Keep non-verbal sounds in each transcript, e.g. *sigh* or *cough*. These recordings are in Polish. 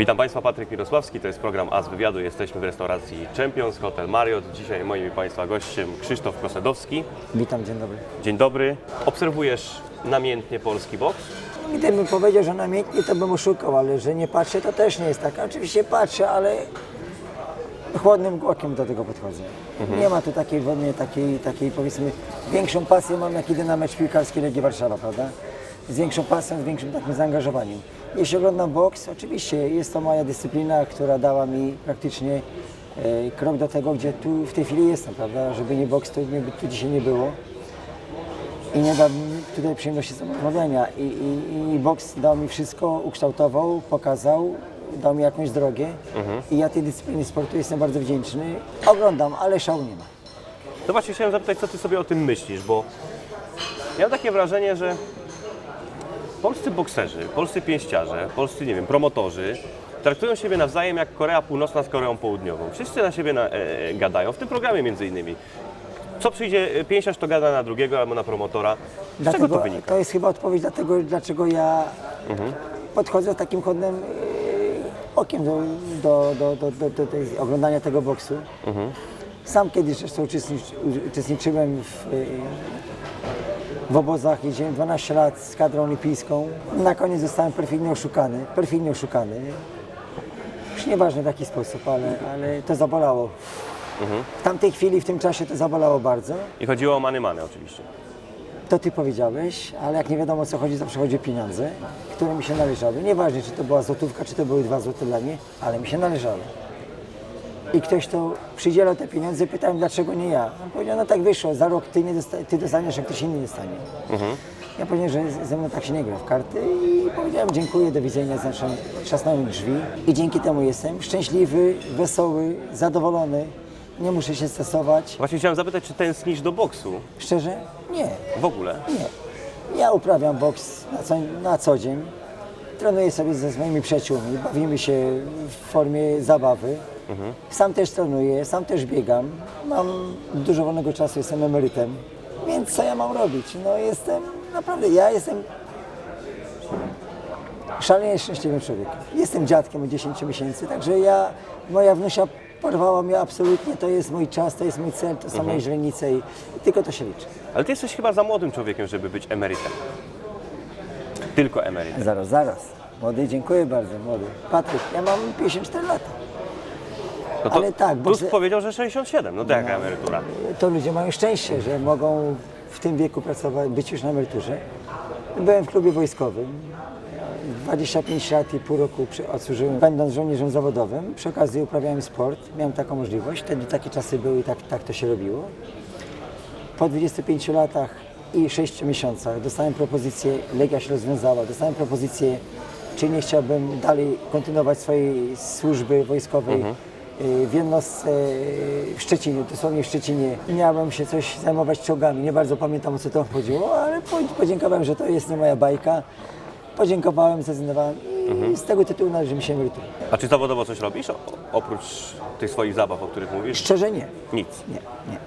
Witam Państwa, Patryk Mirosławski, to jest program A z wywiadu. Jesteśmy w restauracji Champions, Hotel Marriott. Dzisiaj moim Państwa gościem Krzysztof Kosedowski. Witam, dzień dobry. Dzień dobry. Obserwujesz namiętnie polski boks? Gdybym powiedział, że namiętnie, to bym oszukał, ale że nie patrzę, to też nie jest tak. Oczywiście patrzę, ale chłodnym okiem do tego podchodzę. Nie ma tu takiej we mnie, takiej, takiej powiedzmy, większą pasję mam jak idę na mecz piłkarski Legii Warszawa, prawda? Z większą pasją, z większym takim zaangażowaniem. Jeśli oglądam boks, oczywiście jest to moja dyscyplina, która dała mi praktycznie e, krok do tego, gdzie tu w tej chwili jestem, prawda? Żeby nie boks, to nie, tu dzisiaj nie było. I nie dał mi tutaj przyjemności rozmawiania. I, i, I boks dał mi wszystko, ukształtował, pokazał, dał mi jakąś drogę. I ja tej dyscypliny sportu jestem bardzo wdzięczny. Oglądam, ale szału nie ma. To właśnie chciałem zapytać, co Ty sobie o tym myślisz, bo ja mam takie wrażenie, że polscy bokserzy, polscy pięściarze, polscy, nie wiem, promotorzy traktują siebie nawzajem jak Korea Północna z Koreą Południową. Wszyscy na siebie na, e, gadają, w tym programie między innymi. Co przyjdzie e, pięściarz, to gada na drugiego albo na promotora. Z czego to wynika? to jest chyba odpowiedź dlatego, dlaczego ja podchodzę z takim chodnym e, okiem do, do, do, do, do, do tej, oglądania tego boksu. Sam kiedyś zresztą uczestnicz- uczestniczyłem w, e, w obozach, jeździłem 12 lat z kadrą olimpijską. Na koniec zostałem perfidnie oszukany, perfidnie oszukany. Już nieważne w jaki sposób, ale, ale to zabolało. W tamtej chwili, w tym czasie to zabolało bardzo. I chodziło o many many oczywiście. To ty powiedziałeś, ale jak nie wiadomo o co chodzi, zawsze chodzi o pieniądze, które mi się należały. Nieważne, czy to była złotówka, czy to były dwa złote dla mnie, ale mi się należały. I ktoś to przydzielał te pieniądze, pytałem, dlaczego nie ja. On powiedział, no tak wyszło, za rok ty, nie dosta- ty dostaniesz, jak ktoś inny dostanie. Ja powiedziałem, że z- ze mną tak się nie gra w karty i powiedziałem dziękuję, do widzenia, znaczy trzasnąłem drzwi i dzięki temu jestem szczęśliwy, wesoły, zadowolony, nie muszę się stresować. Właśnie chciałem zapytać, czy tęsknisz do boksu Szczerze? Nie. w ogóle? Nie. Ja uprawiam boks na co, na co dzień. Trenuję sobie ze swoimi przyjaciółmi, bawimy się w formie zabawy. Sam też trenuję, sam też biegam. Mam dużo wolnego czasu, jestem emerytem. Więc co ja mam robić? No jestem, naprawdę, ja jestem szalenie szczęśliwym człowiekiem. Jestem dziadkiem od 10 miesięcy, także ja, moja wnusia porwała mnie absolutnie, to jest mój czas, to jest mój cel, to są moje źrenice i, i tylko to się liczy. Ale Ty jesteś chyba za młodym człowiekiem, żeby być emerytem. Tylko emerytem. Zaraz, zaraz. Młody, dziękuję bardzo, młody. Patryk, ja mam 54 lata. No to Ale tak, bo Tusk powiedział, że 67. No to jaka emerytura? To ludzie mają szczęście, że mogą w tym wieku pracować, być już na emeryturze. Byłem w klubie wojskowym. 25 lat i pół roku przy- odsłużyłem, będąc żołnierzem zawodowym. Przy okazji uprawiałem sport, miałem taką możliwość. Wtedy takie czasy były i tak, tak to się robiło. Po 25 latach i 6 miesiącach dostałem propozycję, Legia się rozwiązała, dostałem propozycję, czy nie chciałbym dalej kontynuować swojej służby wojskowej y, w jednostce y, w Szczecinie, dosłownie w Szczecinie. Miałem się coś zajmować czołgami, nie bardzo pamiętam o co to chodziło, ale po- podziękowałem, że to jest nie moja bajka. Podziękowałem, zrezygnowałem i z tego tytułu należy mi się emerytura. A czy zawodowo coś robisz? O, oprócz tych swoich zabaw, o których mówisz? Szczerze nie, Nic. nie, nie.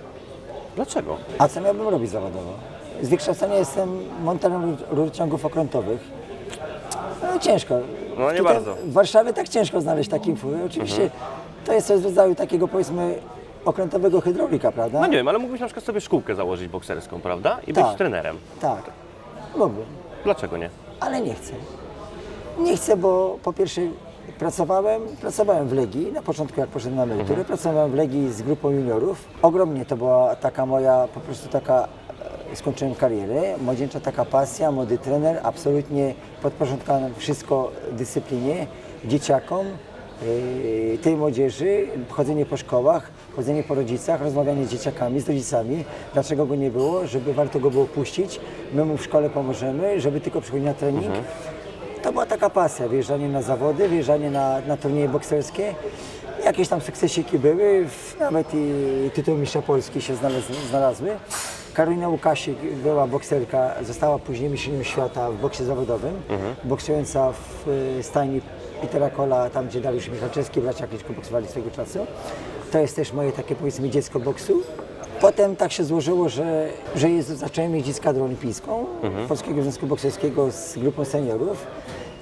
Dlaczego? A co miałbym robić zawodowo? Z wykształcenia jestem montażem rur- rurociągów okrętowych. No ciężko. No, nie Tutaj bardzo. Mhm. W Warszawie tak ciężko znaleźć taki fury. Oczywiście to jest coś w rodzaju takiego powiedzmy okrętowego hydraulika, prawda? No nie wiem, ale mógłbyś na przykład sobie szkółkę założyć bokserską, prawda? I Tak. być trenerem. Tak, mógłbym, Dlaczego nie? ale nie chcę. Nie chcę, bo po pierwsze pracowałem, pracowałem w Legii, na początku jak poszedłem na emeryturę, Mhm. pracowałem w Legii z grupą juniorów. Ogromnie to była taka moja, po prostu taka, e, skończyłem karierę, młodzieńcza taka pasja, młody trener, absolutnie podporządkowałem wszystko dyscyplinie, dzieciakom, tej młodzieży, chodzenie po szkołach, chodzenie po rodzicach, rozmawianie z dzieciakami, z rodzicami, dlaczego go nie było, żeby warto go było puścić, my mu w szkole pomożemy, żeby tylko przychodził na trening. To była taka pasja, wyjeżdżanie na zawody, wyjeżdżanie na, na turnieje bokserskie. Jakieś tam sukcesiki były, nawet i tytuł mistrza Polski się znalazły. Karolina Łukasik była bokserka, została później mistrzynią świata w boksie zawodowym, boksująca w y, stajni Petera Kola, tam gdzie Dariusz Michalczewski, bracia Kliczko boksowali swego czasu. To jest też moje takie powiedzmy dziecko boksu. Potem tak się złożyło, że, że jest, zacząłem jeździć z kadrą olimpijską Polskiego Związku Bokserskiego z grupą seniorów.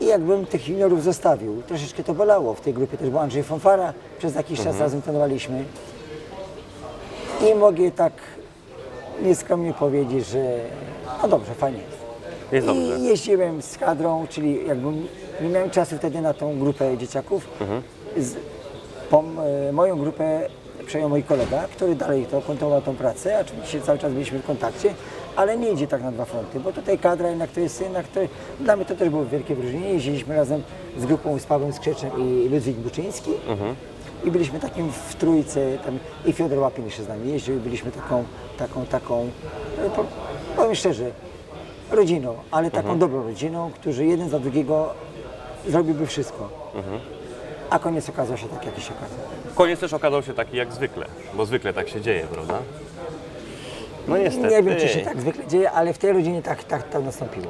I jakbym tych juniorów zostawił, troszeczkę to bolało. W tej grupie też był Andrzej Fonfara, przez jakiś czas razem trenowaliśmy. I mogę tak nieskromnie powiedzieć, że no dobrze, fajnie jest. Jest dobrze. I jeździłem z kadrą, czyli jakbym nie miałem czasu wtedy na tą grupę dzieciaków. Z, pom, e, moją grupę przejął mój kolega, który dalej to kontynuował tą pracę. Oczywiście cały czas byliśmy w kontakcie, ale nie idzie tak na dwa fronty, bo tutaj kadra jednak to jest jednak to, dla mnie to też było wielkie wyróżnienie. Jeździliśmy razem z grupą z Pawłem Skrzeczem i Ludwik Buczyński. I byliśmy takim w trójce, tam i Fiodor Łapin jeszcze z nami jeździł i byliśmy taką, taką, taką, e, po- powiem szczerze, rodziną, ale taką dobrą rodziną, którzy jeden za drugiego zrobiłby wszystko. A koniec okazał się tak, jaki się okazał. Koniec też okazał się taki jak zwykle, bo zwykle tak się dzieje, prawda? No niestety. Nie wiem, czy się tak zwykle dzieje, ale w tej rodzinie tak, tak, tak nastąpiło.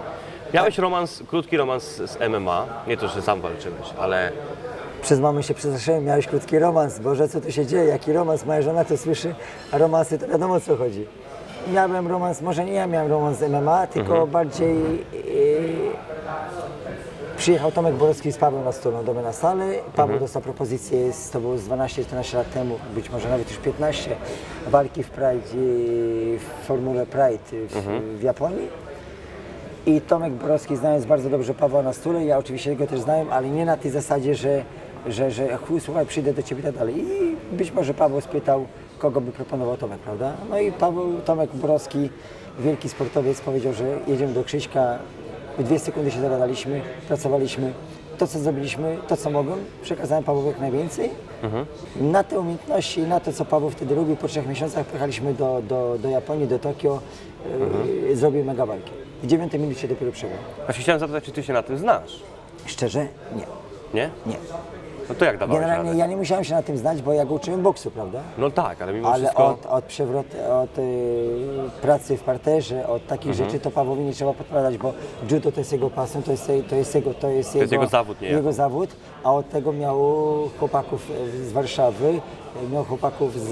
Miałeś romans, krótki romans z MMA, nie to, że sam walczyłeś, ale Przez mamę się przestraszyłem, miałeś krótki romans. Boże, co tu się dzieje? Jaki romans? Moja żona to słyszy, a romansy to wiadomo o co chodzi. Miałem romans, może nie ja miałem romans z MMA, tylko bardziej yy, przyjechał Tomek Borowski z Pawłem na stronę do mnie na salę. Paweł dostał propozycję, z, to było z 12-14 lat temu, być może nawet już 15, walki w Pride, yy, w Formule Pride w, w Japonii. I Tomek Borowski, znając bardzo dobrze Pawła na stole, ja oczywiście go też znałem, ale nie na tej zasadzie, że, że, że chuj, słuchaj, przyjdę do ciebie i tak dalej. I być może Paweł spytał, kogo by proponował Tomek, prawda? No i Paweł, Tomek Borowski, wielki sportowiec, powiedział, że jedziemy do Krzyśka. W dwie sekundy się dogadaliśmy, pracowaliśmy. To, co zrobiliśmy, to, co mogłem, przekazałem Pawłowi jak najwięcej. Na te umiejętności, na to, co Paweł wtedy robił, po trzech miesiącach pojechaliśmy do, do, do Japonii, do Tokio, yy, zrobił mega walkę. W dziewiątej minucie dopiero przegrał. właśnie chciałem zapytać, czy ty się na tym znasz, Szczerze? Nie. nie? Nie. No to jak dawałeś Generalnie radę? ja nie musiałem się na tym znać, bo ja go uczyłem boksu, prawda? No tak, ale mimo Ale wszystko... od, od przewrotu, od y, pracy w parterze, od takich Mhm. rzeczy to Pawłowi nie trzeba podpowiadać, bo judo to jest jego pasją, to jest, to jest jego, to jest jego, jego zawód niejako. jego zawód, a od tego miał chłopaków z Warszawy, e, miał chłopaków z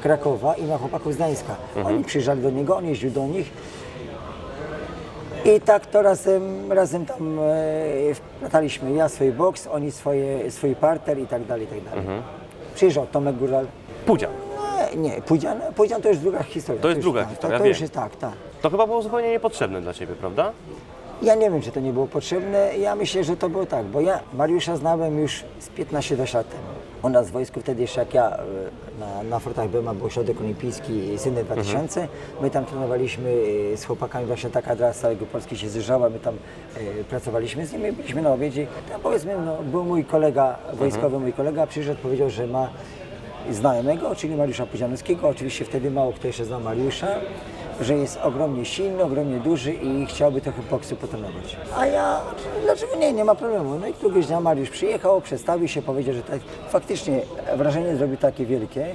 Krakowa i miał chłopaków z Gdańska. Mhm. Oni przyjeżdżali do niego, on jeździł do nich. I tak to razem, razem tam e, wplataliśmy. Ja swój boks, oni swoje, swój parter i tak dalej, i tak dalej. Mhm. Przyjeżdżał Tomek Góral, Pudzian. nie, nie, Pudzian, Pudzian to już druga historia. To jest już druga tak, historia, To, to już jest tak, tak. To chyba było zupełnie niepotrzebne dla ciebie, prawda? Ja nie wiem, czy to nie było potrzebne. Ja myślę, że to było tak, bo ja Mariusza znałem już z 15-20 lat temu. U nas w wojsku wtedy jeszcze jak ja e, na, na Fortach Byma był ośrodek olimpijski Sydney 2000. My tam trenowaliśmy e, z chłopakami, właśnie ta kadra z całego Polski się zjeżdżała, my tam e, pracowaliśmy z nimi, byliśmy na obiedzie. Tam powiedzmy, no, był mój kolega wojskowy, mój kolega przyszedł, powiedział, że ma znajomego, czyli Mariusza Pudzianowskiego. Oczywiście wtedy mało kto jeszcze znał Mariusza, że jest ogromnie silny, ogromnie duży i chciałby trochę boksu potrenować. A ja, dlaczego nie, nie ma problemu. No i któregoś dnia Mariusz przyjechał, przedstawił się, powiedział, że tak, faktycznie wrażenie zrobił takie wielkie,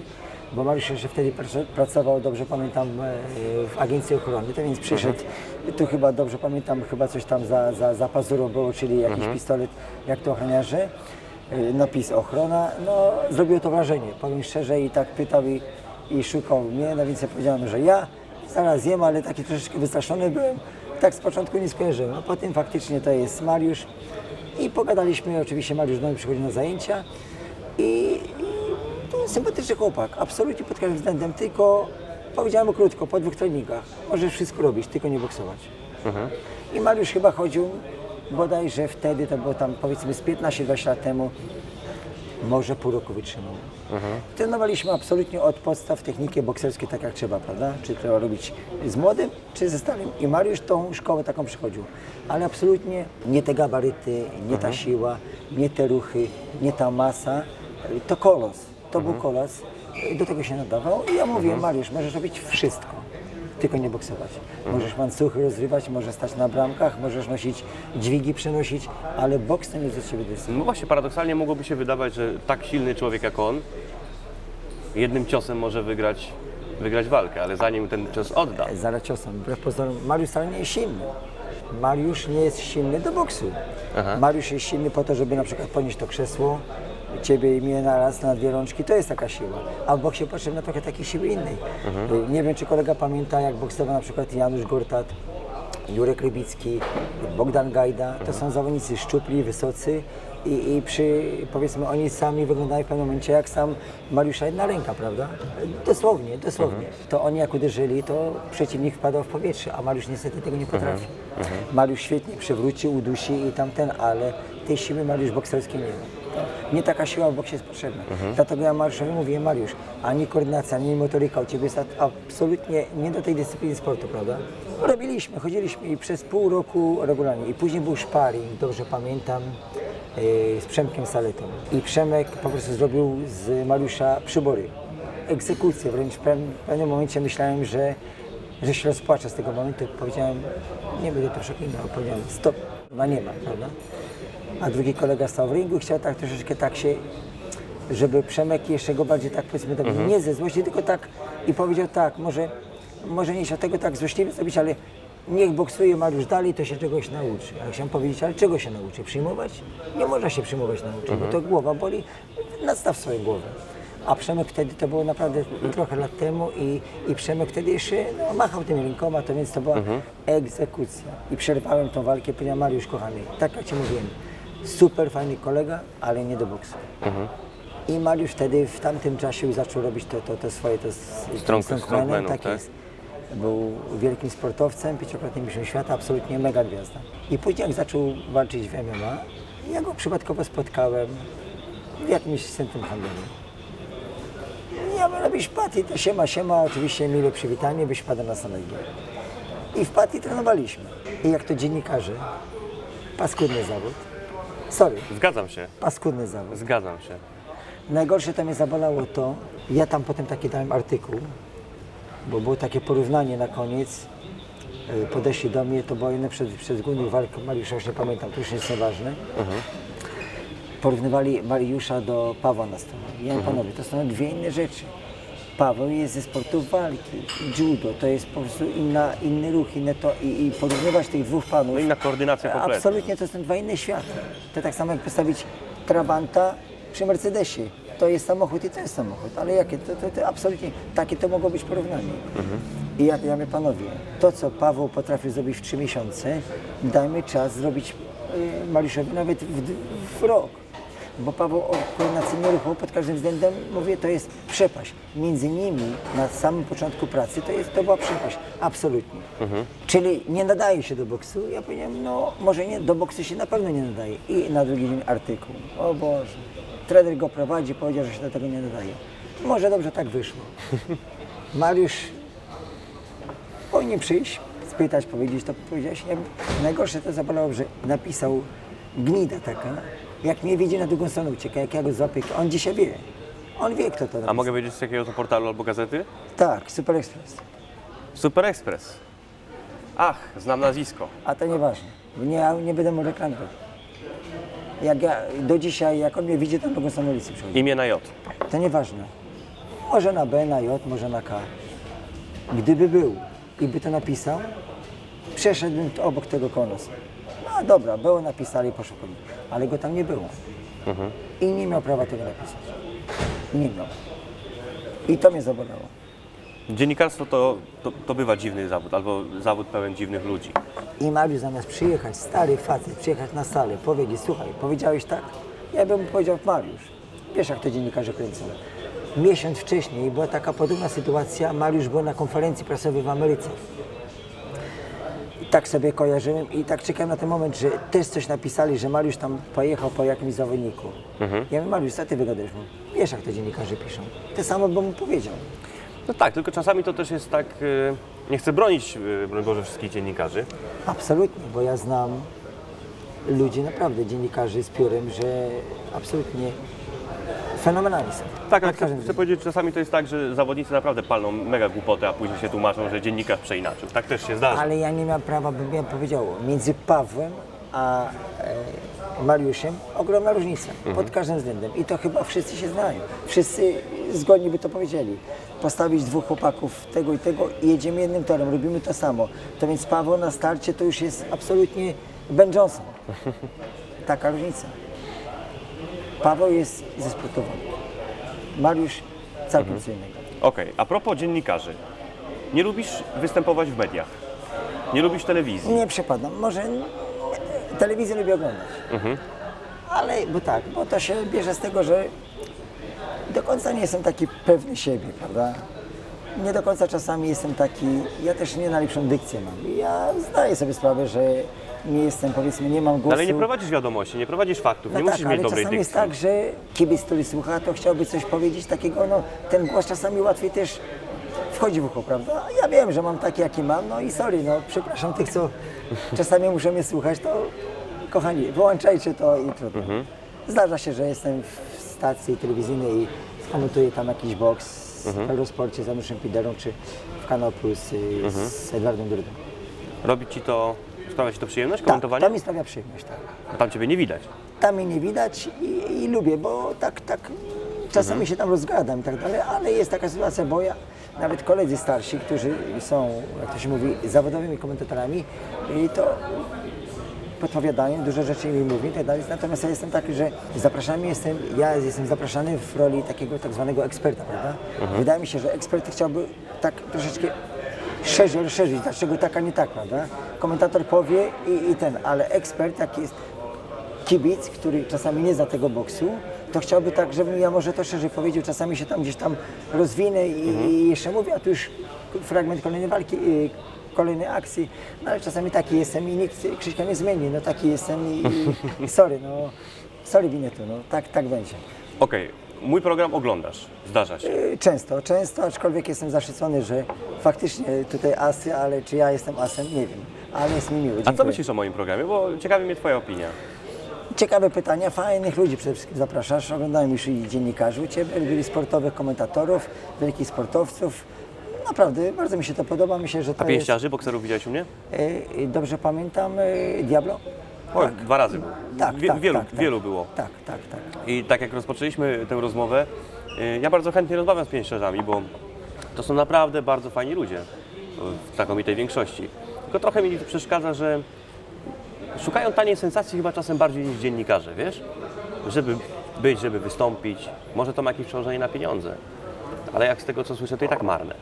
bo Mariusz jeszcze wtedy prac- pracował, dobrze pamiętam, e, w agencji ochrony, to więc przyszedł, tu chyba dobrze pamiętam, chyba coś tam za, za, za pazurą było, czyli jakiś pistolet, jak to ochroniarze y, napis ochrona, no zrobiło to wrażenie, powiem szczerze i tak pytał i, i szukał mnie, no więc ja powiedziałem, że ja zaraz jem, ale taki troszeczkę wystraszony byłem, tak z początku nie skojarzyłem, a potem faktycznie to jest Mariusz. I pogadaliśmy, oczywiście Mariusz do mnie przychodzi na zajęcia. I, i to jest sympatyczny chłopak, absolutnie pod każdym względem, tylko powiedziałem mu krótko, po dwóch treningach, możesz wszystko robić, tylko nie boksować. I Mariusz chyba chodził bodajże wtedy, to było tam powiedzmy z 15-20 lat temu, może pół roku wytrzymał. Trenowaliśmy absolutnie od podstaw techniki bokserskie tak jak trzeba, prawda? Czy trzeba robić z młodym, czy ze starym. I Mariusz tą szkołę taką przychodził. Ale absolutnie nie te gabaryty, nie ta siła, nie te ruchy, nie ta masa. To kolos. To był kolos. Do tego się nadawał. I ja mówię, Mariusz, możesz robić wszystko tylko nie boksować. Możesz łańcuchy rozrywać, możesz stać na bramkach, możesz nosić dźwigi, przenosić, ale boks to nie jest dla Ciebie dyscyplina. No właśnie, paradoksalnie mogłoby się wydawać, że tak silny człowiek jak on jednym ciosem może wygrać, wygrać walkę, ale zanim ten cios odda, Zaraz ciosem. Wbrew pozorom, Mariusz wcale nie jest silny. Mariusz nie jest silny do boksu. Mariusz jest silny po to, żeby na przykład podnieść to krzesło, ciebie i mnie na raz, na dwie rączki, to jest taka siła. A w boksie potrzebna trochę takiej siły innej. Y, Nie wiem, czy kolega pamięta, jak boksował na przykład Janusz Gortat Jurek Rybicki, Bogdan Gajda. To są zawodnicy szczupli, wysocy i, i przy, powiedzmy, oni sami wyglądają w pewnym momencie jak sam Mariusza jedna ręka, prawda? Dosłownie, dosłownie. To oni jak uderzyli, to przeciwnik wpadał w powietrze, a Mariusz niestety tego nie potrafi. Mariusz świetnie przewrócił, udusi i tamten, ale tej siły Mariusz bokserskiej nie ma. Nie taka siła w boksie jest potrzebna. Dlatego ja Mariuszowi mówię, Mariusz, ani koordynacja, ani motoryka u Ciebie jest absolutnie nie do tej dyscypliny sportu, prawda? Robiliśmy, chodziliśmy i przez pół roku regularnie. I później był sparring, dobrze pamiętam, z Przemkiem Saletą. I Przemek po prostu zrobił z Mariusza przybory. Egzekucję, wręcz w pew- w pewnym momencie myślałem, że, że się rozpłaczę z tego momentu. Powiedziałem, nie będę to przeklinał, powiedziałem, stop, no nie ma, prawda? a drugi kolega stał w ringu i chciał tak troszeczkę tak się, żeby Przemek jeszcze go bardziej tak powiedzmy tak, nie ze złości, tylko tak i powiedział tak, może, może nie chciał tego tak złośliwie zrobić, ale niech boksuje Mariusz dalej, to się czegoś nauczy. A chciałem powiedzieć, ale czego się nauczy? Przyjmować? Nie można się przyjmować nauczyć, bo to głowa boli, nadstaw swoją głowę. A Przemek wtedy, to było naprawdę trochę lat temu i, i Przemek wtedy jeszcze no, machał tymi rękoma, to więc to była egzekucja. I przerwałem tą walkę, powiedziałem Mariusz kochany, tak jak Ci mówiłem, super fajny kolega, ale nie do boksu. I Mariusz wtedy w tamtym czasie już zaczął robić to, to, to swoje, to z Strong- z strongmanem, strongmanem, tak tak? jest. Był wielkim sportowcem, pięciokrotnym mistrzem świata, absolutnie mega gwiazda. I później jak zaczął walczyć w MMA, ja go przypadkowo spotkałem w jakimś centrum handlowym. Ja mówię, robisz paty, to siema, siema, oczywiście mile przywitanie, byś wpadł na stanowisko. I w paty trenowaliśmy. I jak to dziennikarze, paskudny zawód. Sorry, Zgadzam się, paskudny zawód. zgadzam się. Najgorsze to mnie zabolało to, ja tam potem taki dałem artykuł, bo było takie porównanie na koniec, e, podeszli do mnie, to było jedno przed, przed głównych walk, Mariusza już nie pamiętam, to już jest nieważne. Porównywali Mariusza do Pawła na stole. Ja mówię, panowie, to są dwie inne rzeczy. Paweł jest ze sportu walki, judo, to jest po prostu inna, inny ruch, inne to i, i porównywać tych dwóch panów. No inna koordynacja kompletnie. Absolutnie to są dwa inne światy. To tak samo jak postawić Trabanta przy Mercedesie. To jest samochód i to jest samochód, ale jakie? To, to, to absolutnie takie to mogło być porównanie. I ja, ja mówię, panowie, to co Paweł potrafił zrobić w trzy miesiące, dajmy czas zrobić y, Mariuszowi nawet w, w rok. Bo Paweł o koordynacyjnie ruchu pod każdym względem, mówię, to jest przepaść. Między nimi na samym początku pracy to, jest, to była przepaść, absolutnie. Czyli nie nadaje się do boksu. Ja powiedziałem, no może nie, do boksu się na pewno nie nadaje. I na drugi dzień artykuł. O Boże, trener go prowadzi, powiedział, że się do tego nie nadaje. Może dobrze tak wyszło. *laughs* Mariusz powinien przyjść, spytać, powiedzieć, to powiedziałeś. Nie, najgorsze to zabolało, że napisał gnida taka, jak mnie widzi na drugą stronę ucieka, jak ja go złapię, on dzisiaj wie. On wie, kto to napisał. A mogę wiedzieć z jakiego to portalu albo gazety? Tak, Super Express. Super Express. Ach, znam nazwisko. A to nieważne. Nie, ja nie będę mu reklamował. Jak ja, do dzisiaj, jak on mnie widzi, to drugą stronę ulicy przychodzi. Imię na J. To nieważne. Może na B, na J, może na K. Gdyby był i by to napisał, przeszedłbym obok tego koło nosa. No dobra, było napisali, poszło po nim. Ale go tam nie było. I nie miał prawa tego napisać. Nie miał. I to mnie zabolało. Dziennikarstwo to, to, to bywa dziwny zawód, albo zawód pełen dziwnych ludzi. I Mariusz zamiast przyjechać, stary facet, przyjechać na salę, powiedzieć, słuchaj, powiedziałeś tak? Ja bym powiedział, Mariusz, wiesz jak to dziennikarze kręcą. Miesiąc wcześniej była taka podobna sytuacja, Mariusz był na konferencji prasowej w Ameryce. I tak sobie kojarzyłem i tak czekałem na ten moment, że też coś napisali, że Mariusz tam pojechał po jakimś zawodniku. Ja mówię, Mariusz, co ty wygadujesz? Wiesz jak to dziennikarze piszą. Te samo bym mu powiedział. No tak, tylko czasami to też jest tak, y, nie chcę bronić, y, broń Boże, wszystkich dziennikarzy, Absolutnie, bo ja znam ludzi naprawdę, dziennikarzy z piórem, że absolutnie fenomenalni są. Tak, ale Pod chcę, chcę powiedzieć, że czasami to jest tak, że zawodnicy naprawdę palną mega głupotę, a później się tłumaczą, że dziennikarz przeinaczył. Tak też się zdarza. Ale ja nie miałem prawa, bym ja powiedział, między Pawłem a e, Mariuszem ogromna różnica, pod każdym względem. I to chyba wszyscy się znają. Wszyscy zgodnie by to powiedzieli. Postawić dwóch chłopaków tego i tego i jedziemy jednym torem, robimy to samo. To więc Paweł na starcie to już jest absolutnie Ben Johnson. *laughs* Taka różnica. Paweł jest ze sportu walki. Mariusz całkiem co innego. Okej, a propos dziennikarzy. Nie lubisz występować w mediach. Nie lubisz telewizji. Nie przepadam. Może telewizję lubię oglądać. Ale, bo tak, bo to się bierze z tego, że do końca nie jestem taki pewny siebie, prawda? Nie do końca czasami jestem taki, ja też nie najlepszą dykcję mam. Ja zdaję sobie sprawę, że nie jestem, powiedzmy, nie mam głosu. No, Ale nie prowadzisz wiadomości, nie prowadzisz faktów, No nie tak, musisz ale mieć dobrej czasami dykcji. jest tak, że kibic, który słucha, to chciałby coś powiedzieć takiego, no ten głos czasami łatwiej też wchodzi w ucho, prawda? Ja wiem, że mam taki, jaki mam, no i sorry, no przepraszam tych, co czasami muszą mnie słuchać, to kochani, wyłączajcie to i trudno. Mhm. Zdarza się, że jestem w stacji telewizyjnej i komentuję tam jakiś boks Mhm. w Eurosporcie z Januszem Piderą, czy w Kanał Plus y, Mhm. z Edwardem Drudą. Robi ci to, sprawia ci to przyjemność, Tak, komentowanie? to mi sprawia przyjemność, tak. A Tam ciebie nie widać. tam mnie nie widać i, i lubię, bo tak, tak czasami Mhm. się tam rozgadam i tak dalej, ale jest taka sytuacja, bo ja, nawet koledzy starsi, którzy są, jak to się mówi, zawodowymi komentatorami, i to podpowiadają, dużo rzeczy mi mówi i tak dalej. Natomiast ja jestem taki, że zapraszany jestem, ja jestem zapraszany w roli takiego tak zwanego eksperta, prawda? Wydaje mi się, że ekspert chciałby tak troszeczkę szerzej rozszerzyć, dlaczego tak, a nie tak, prawda? Komentator powie i, i ten, ale ekspert, jak jest kibic, który czasami nie zna tego boksu, to chciałby tak, żebym ja może to szerzej powiedział, czasami się tam gdzieś tam rozwinę i, i jeszcze mówię, a tu już fragment kolejnej walki, y, kolejnej akcji, no ale czasami taki jestem i nikt Krzyśka nie zmieni, no taki jestem i, i, i sorry, no sorry Winetu, no tak, tak będzie. Okej, mój program oglądasz, zdarza się. Y, Często, często, aczkolwiek jestem zaszczycony, że faktycznie tutaj asy, ale czy ja jestem asem, nie wiem, ale jest mi miło, A co dziękuję. myślisz o moim programie? Bo ciekawi mnie twoja opinia. Ciekawe pytania, fajnych ludzi przede wszystkim zapraszasz. Oglądałem już i dziennikarzy u Ciebie, byli sportowych komentatorów, wielkich sportowców. Naprawdę, bardzo mi się to podoba. Myślę, że to A pięściarzy, bokserów widziałeś u mnie? jest... e, Dobrze pamiętam, e, Diablo? O, dwa razy. Tak, Wie, tak, wielu, tak, tak. wielu było. Tak, tak, tak. I tak jak rozpoczęliśmy tę rozmowę, ja bardzo chętnie rozmawiam z pięściarzami, bo to są naprawdę bardzo fajni ludzie, w znakomitej większości. Tylko trochę mi przeszkadza, że szukają taniej sensacji chyba czasem bardziej niż dziennikarze, wiesz? Żeby być, żeby wystąpić. Może to ma jakieś przełożenie na pieniądze, ale jak z tego co słyszę, to i tak marne.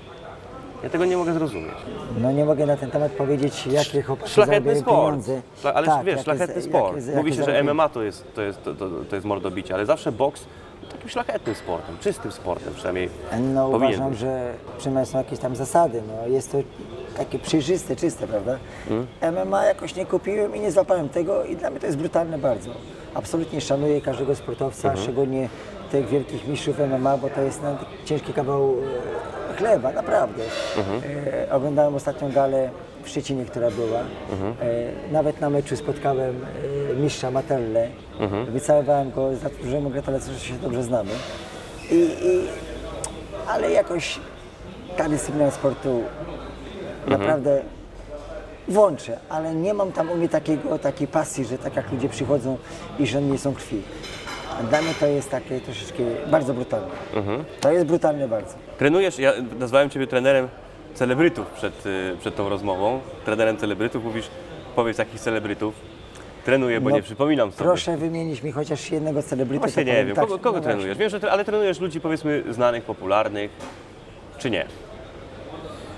Ja tego nie mogę zrozumieć. No nie mogę na ten temat powiedzieć, jakie chłopaki Szlachetny zarabiają sport. pieniądze. Szla- Ale Tak, wiesz, jakie szlachetny za- sport. jakie- Mówi jakie się, że zarabiają. MMA to jest, to jest, to, to, to jest mordobicie, ale zawsze boks takim szlachetnym sportem, czystym sportem przynajmniej No powinien uważam, być. że przynajmniej są jakieś tam zasady. No, jest to takie przejrzyste, czyste, prawda? MMA jakoś nie kupiłem i nie złapałem tego i dla mnie to jest brutalne bardzo. Absolutnie szanuję każdego sportowca, Mhm. szczególnie tych wielkich mistrzów MMA, bo to jest no, ciężki kawał e, chleba, naprawdę. Mhm. E, oglądałem ostatnią galę w Szczecinie, która była. Mhm. E, nawet na meczu spotkałem e, mistrza Matelle. Mhm. Wycałowałem go, zasłużyłem mu gratulacje, że się dobrze znamy. I, i ale jakoś ta dyscyplina sportu naprawdę włączę, ale nie mam tam u mnie takiego, takiej pasji, że tak jak ludzie przychodzą i że nie są krwi. Dla mnie to jest takie troszeczkę bardzo brutalne. To jest brutalne bardzo. Trenujesz, ja nazwałem Ciebie trenerem celebrytów przed, y, przed tą rozmową. Trenerem celebrytów mówisz, powiedz jakich celebrytów. Trenuję, bo No, nie przypominam sobie. Proszę wymienić mi chociaż jednego celebrytę. Właśnie to nie powiem wiem, tak, kogo, kogo no trenujesz? Wiem, że tre- ale trenujesz ludzi powiedzmy znanych, popularnych, czy nie?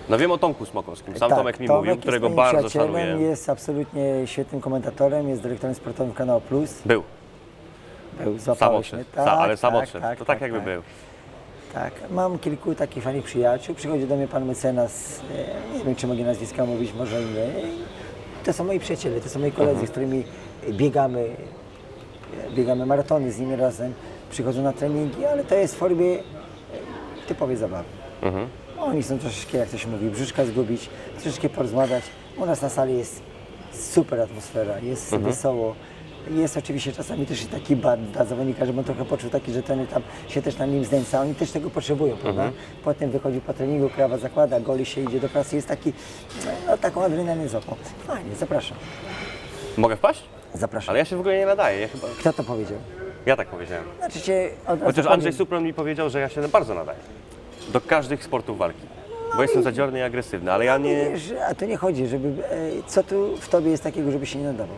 No wiem o Tomku Smokowskim, sam tak, Tomek mi Tomek mówił, którego bardzo szanuję. Jest absolutnie świetnym komentatorem, jest dyrektorem sportowym Kanału Plus. Był, Był, złapałeś mnie. Sa- ale sam odszedł, to tak, jakby tak. był. Tak, mam kilku takich fajnych przyjaciół. Przychodzi do mnie pan mecenas, e, nie wiem czy mogę nazwiska mówić, może nie. To są moi przyjaciele, to są moi koledzy, Mhm. z którymi biegamy, biegamy maratony z nimi razem, przychodzą na treningi, ale to jest w formie e, typowej zabawy. Mhm. Oni są troszeczkę, jak to się mówi, brzuszka zgubić, troszeczkę porozmawiać. U nas na sali jest super atmosfera, jest Mhm. wesoło. Jest oczywiście czasami też i taki bad dla zawodnika, żeby on trochę poczuł taki, że ten tam się też na nim znęca. Oni też tego potrzebują, prawda? Mhm. Potem wychodzi po treningu, krawa zakłada, goli się, idzie do pracy. Jest taki, no taką adrenalinę złapał. Fajnie, zapraszam. Mogę wpaść? Zapraszam. Ale ja się w ogóle nie nadaję, ja chyba, Kto to powiedział? ja tak powiedziałem. Znaczy cię od razu Chociaż powiem- Andrzej Supron mi powiedział, że ja się bardzo nadaję. Do każdych sportów walki. Bo jestem zadziorny i agresywny, ale ja nie... Wiesz, a tu nie chodzi, żeby. E, co tu w tobie jest takiego, żeby się nie nadawał?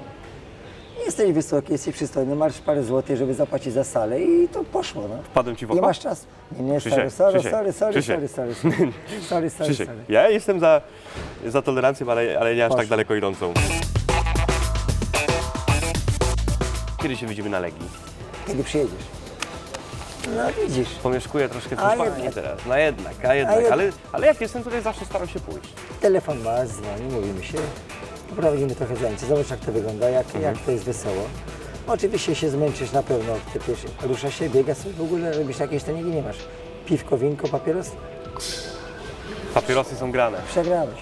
jesteś wysoki, jesteś przystojny, masz parę złotych, żeby zapłacić za salę i to poszło. No. Wpadłem ci w Nie oko? masz czas. Nie, nie, sorry, Krzysiek, sorry, Krzysiek, sorry, sorry, sorry, Krzysiek. sorry, sorry, sorry, sorry, Krzysiek, sorry. ja jestem za, za tolerancją, ale, ale nie aż tak daleko idącą. Kiedy się widzimy na Legii? Kiedy przyjedziesz? No widzisz. Pomieszkuję troszkę w Hiszpanii jednak. teraz. No jednak, a jednak. jednak. Ale, ale jak jestem tutaj, zawsze staram się pójść. Telefon masz, dzwoni, mówimy się. Poprowadzimy trochę zajęcia. Zobacz jak to wygląda, jak, Mhm. jak to jest wesoło. Oczywiście się zmęczysz na pewno, ty pierwszy, rusza się, biega sobie, w ogóle robisz jakieś treningi, nie masz. Piwko, winko, papieros, Papierosy są grane. przegrałeś.